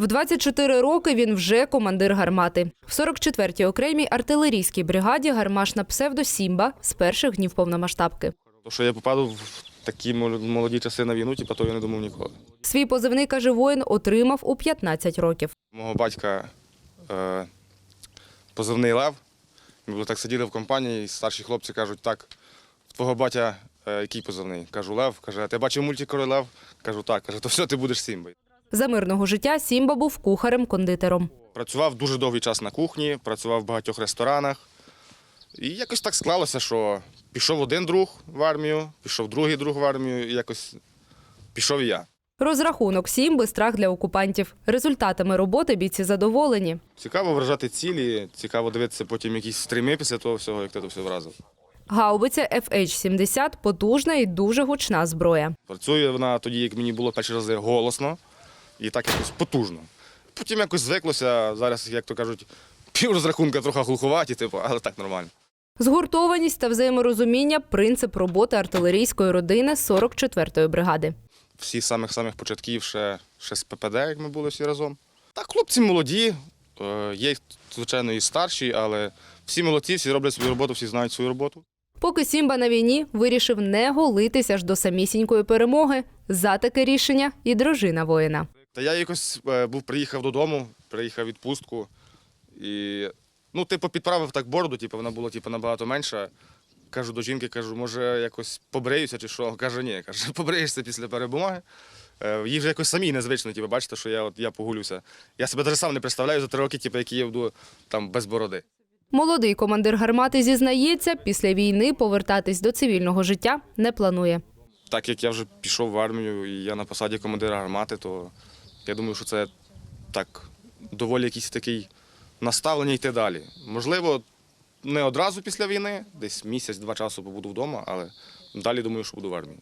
В 24 роки він вже командир гармати. В 44-й окремій артилерійській бригаді гармаш на псевдо Сімба з перших днів повномасштабки. То, що я попаду в такі молоді часи на війну, типу, то я не думав ніколи. Свій позивний, каже воїн, отримав у 15 років. Мого батька е, позивний Лев. Ми так сиділи в компанії, і старші хлопці кажуть, так, твого батя е, який позивний? Кажу, Лев. Каже, ти бачив мультик «Король Лев? Кажу, так. Каже, то все, ти будеш Сімбою. За мирного життя Сімба був кухарем-кондитером. Працював дуже довгий час на кухні, працював в багатьох ресторанах. І якось так склалося, що пішов один друг в армію, пішов другий друг в армію, і якось пішов і я. Розрахунок Сімби – страх для окупантів. Результатами роботи бійці задоволені. Цікаво вражати цілі, цікаво дивитися потім якісь стріми після того всього, як ти то все вразив. Гаубиця FH-70 – потужна і дуже гучна зброя. Працює вона тоді, як мені було перші рази голосно і так якось потужно. Потім якось звиклося, зараз, як то кажуть, пів розрахунка трохи глуховаті, типу, але так нормально. Згуртованість та взаєморозуміння – принцип роботи артилерійської родини 44-ї бригади. Всі з самих-самих початків ще, ще з ППД, як ми були всі разом. Так, хлопці молоді, е, є, звичайно, і старші, але всі молодці, всі роблять свою роботу, всі знають свою роботу. Поки Сімба на війні вирішив не голитися аж до самісінької перемоги. За таке рішення і дружина воїна. Та я якось е, був, приїхав додому, приїхав відпустку і ну, типу, підправив так бороду, типу, вона була типу, набагато менша. Кажу до жінки, кажу, може якось побриюся чи що. Каже, ні, каже, побриєшся після перемоги. Е, Їй вже якось самій незвично, типу, бачите, що я от я погулюся. Я себе навіть сам не представляю за три роки, типу, які я буду там без бороди. Молодий командир гармати зізнається, після війни повертатись до цивільного життя не планує. Так як я вже пішов в армію і я на посаді командира гармати, то я думаю, що це так доволі якийсь такий наставлення йти далі. Можливо, не одразу після війни, десь місяць-два часу побуду вдома, але далі думаю, що буду в армії.